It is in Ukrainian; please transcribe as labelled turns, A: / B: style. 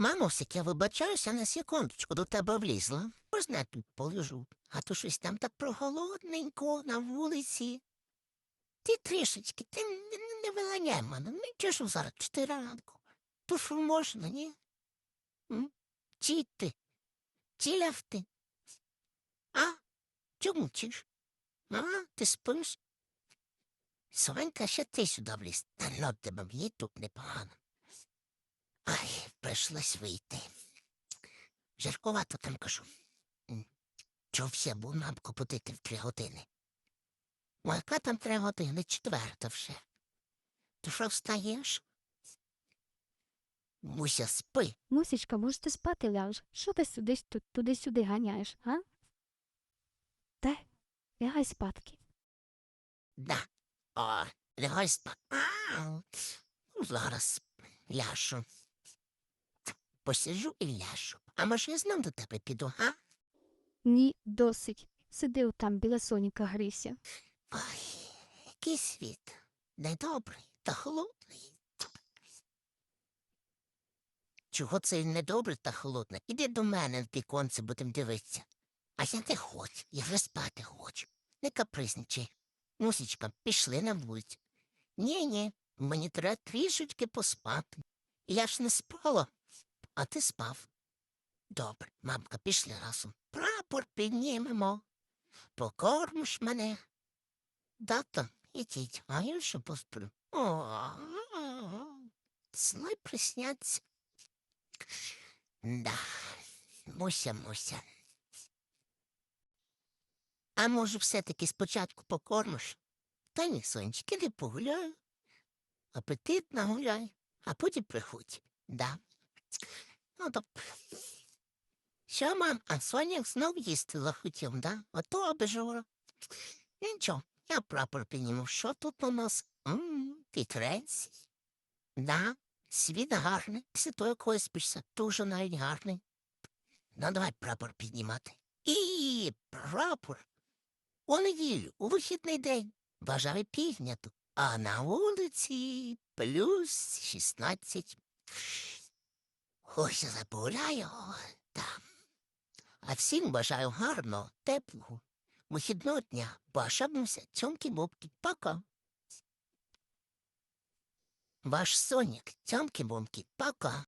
A: Мамусик, я вибачаюся на секундочку до тебе влізла. Можна я тут полежу, а то щось там так проголодненько на вулиці. Ти трішечки, ти не, не, виганяй мене, не чешу зараз чотири ранку. То можна, ні? Чи ти? Чи ляв ти? А? Чому мовчиш? А? Ти спиш? Сонька, ще ти сюди вліз. Та ну тебе мені тут непогано. Ай, прийшлось вийти. Жаркувато там кажу. Чого був мамку будити в три години? Ну, яка там три години? Четверта вже. Ти що встаєш? Муся, спи.
B: Мусічка, може ти спати ляж? Що ти сюди тут туди-сюди ганяєш, а? Та, лягай спадки.
A: Да. О, лягай спати. А, ну, зараз ляшу. Посиджу і ляшу. А може я знов до тебе піду, а?
B: Ні, досить. Сиди там біля соніка грися.
A: Ой, який світ. Недобрий та холодний. Чого це він недобрий та холодний? Іди до мене в віконце, будем дивитися. А я не хочу, я вже спати хочу. Не капризничай. Мусічка, пішли на вулицю. Ні-ні, мені треба трішечки поспати. Я ж не спала, а ти спав. Добре, мамка, пішли разом. Прапор піднімемо. Покормиш мене. Дата, ідіть, а я ще посплю. Сни присняться. Да, муся, муся. А може, все-таки спочатку покормиш? Та ні, сонечки, не погуляю. Апетитно гуляй, а потім приходь. Да. Ну, добре. Що, мам, а Соня знов їсти захотів, да? Ото обижора. Нічого, я прапор підніму. Що тут у нас? Ммм, вітерець. Да, світ гарний. Після того, як виспишся, дуже навіть гарний. Ну, давай прапор піднімати. І прапор. У неділю, у вихідний день. Бажаю півдня тут. А на вулиці плюс шістнадцять. Ось запуляю. Там. А всім бажаю гарного, теплого, вихідного дня. Бажаємося цьомки-бобки. Пока. Ваш Сонік, цьомки-бомки, пока.